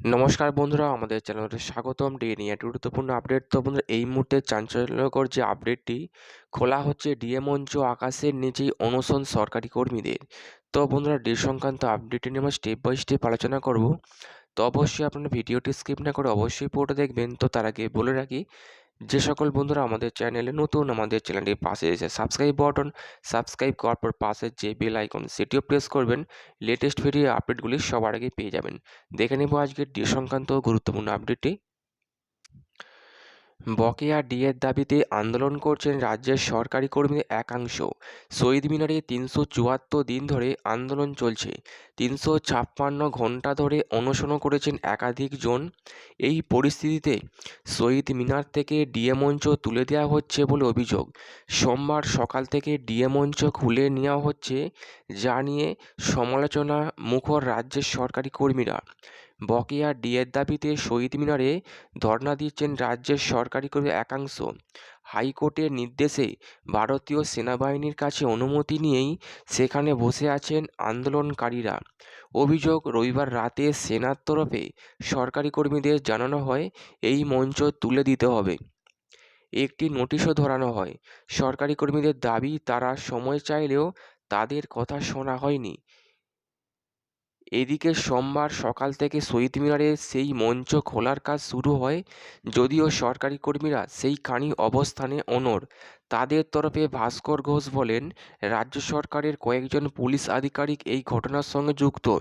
নমস্কার বন্ধুরা, আমাদের চ্যানেলে স্বাগতম। ডিএ নিয়ে একটি গুরুত্বপূর্ণ আপডেট। তো বন্ধুরা, এই মুহূর্তে চাঞ্চল্যকর যে আপডেটটি, খোলা হচ্ছে ডিএ মঞ্চ আকাশের নিচেই অনশন সরকারি কর্মীদের। তো বন্ধুরা, ডি সংক্রান্ত আপডেটটি নিয়ে আমরা স্টেপ বাই স্টেপ আলোচনা করব। তো অবশ্যই আপনারা ভিডিওটি স্কিপ না করে অবশ্যই পুরোটা দেখবেন। তো তার আগে বলে রাখি যে সকল বন্ধুরা আমাদের চ্যানেলে নতুন আমাদের চ্যানেলটি পাশে এসে সাবস্ক্রাইব বাটন সাবস্ক্রাইব করার পর পাশে যে বেল আইকন সেটিও প্রেস করবেন। লেটেস্ট ভিডিও আপডেটগুলি সবার আগে পেয়ে যাবেন। দেখে নেব আজকের ডি সংক্রান্ত গুরুত্বপূর্ণ আপডেটটি বকেয়া ডিএর দাবিতে আন্দোলন করছেন রাজ্যের সরকারি কর্মীদের একাংশ। শহীদ মিনারে তিনশো চুয়াত্তর দিন ধরে আন্দোলন চলছে। তিনশো ছাপ্পান্ন ঘণ্টা ধরে অনশনও করেছেন একাধিক জন। এই পরিস্থিতিতে শহীদ মিনার থেকে ডিএ মঞ্চ তুলে দেওয়া হচ্ছে বলে অভিযোগ। সোমবার সকাল থেকে ডিএ মঞ্চ খুলে নেওয়া হচ্ছে, যা নিয়ে সমালোচনা মুখর রাজ্যের সরকারি কর্মীরা। বকেয়া ডিএর দাবিতে শহীদ মিনারে ধর্ণা দিচ্ছেন রাজ্যের সরকারি কর্মী একাংশ। হাইকোর্টের নির্দেশে ভারতীয় সেনাবাহিনীর কাছে অনুমতি নিয়েই সেখানে বসে আছেন আন্দোলনকারীরা। অভিযোগ, রবিবার রাতে সেনার তরফে সরকারি কর্মীদের জানানো হয়, এই মঞ্চ তুলে দিতে হবে। একটি নোটিশও ধরানো হয়, সরকারি কর্মীদের দাবি তারা সময় চাইলেও তাদের কথা শোনা হয়নি। এদিকে সোমবার সকাল থেকে শহীদ মিনারে সেই মঞ্চ খোলার কাজ শুরু হয়, যদিও সরকারি কর্মীরা সেইখানি অবস্থানে অনড়। তাদের তরফে ভাস্কর ঘোষ বলেন, রাজ্য সরকারের কয়েকজন পুলিশ আধিকারিক এই ঘটনার সঙ্গে যুক্ত।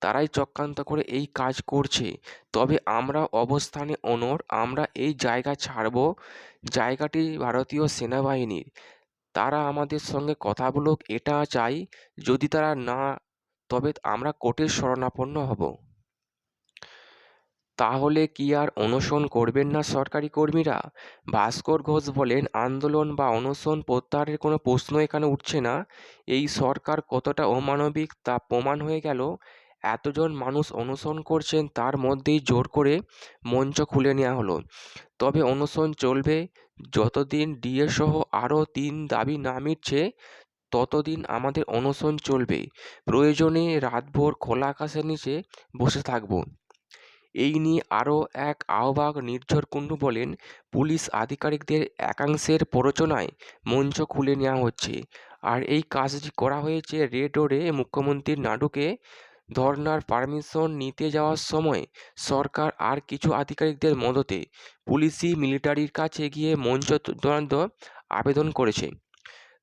তারাই চক্রান্ত করে এই কাজ করছে। তবে আমরা অবস্থানে অনড়, আমরা এই জায়গা ছাড়ব, জায়গাটি ভারতীয় সেনাবাহিনীর। তারা আমাদের সঙ্গে কথা বলুক, এটা চাই। যদি তারা না তবে আমরা কোর্টের শরণাপন্ন হব। তাহলে কি আর অনশন করবেন না সরকারি কর্মীরা? ভাস্কর ঘোষ বলেন, আন্দোলন বা অনশন প্রত্যাহারের কোনো প্রশ্ন এখানে উঠছে না। এই সরকার কতটা অমানবিক তা প্রমাণ হয়ে গেল। এতজন মানুষ অনশন করছেন তার মধ্যেই জোর করে মঞ্চ খুলে নেওয়া হলো। তবে অনশন চলবে, যতদিন ডিএ সহ আরও তিন দাবি না মিটছে ততদিন আমাদের অনশন চলবে। প্রয়োজনে রাতভর খোলা আকাশের নিচে বসে থাকব। এই নিয়ে আরও এক আহ্বায়ক নির্ঝর কুণ্ডু বলেন, পুলিশ আধিকারিকদের একাংশের প্ররোচনায় মঞ্চ খুলে নেওয়া হচ্ছে। আর এই কাজটি করা হয়েছে রেড রোডে মুখ্যমন্ত্রীর নাটুকে ধর্নার পারমিশন নিতে যাওয়ার সময়। সরকার আর কিছু আধিকারিকদের মদতে পুলিশি মিলিটারির কাছে গিয়ে মঞ্চ আবেদন করেছে।